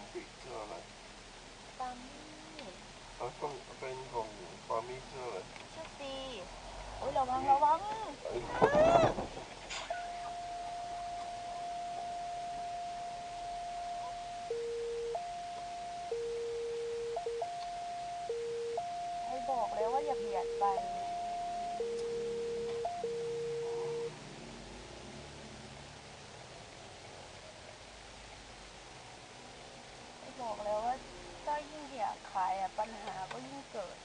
มปิคืออะไรปามี่เราต้องเป็นของปามี่คืออะไรชื่อซีโอ้ยระวังระวังให้บอกแล้วว่าอย่าเบียดไป ขายปัญหาก็ยิ่งเกิด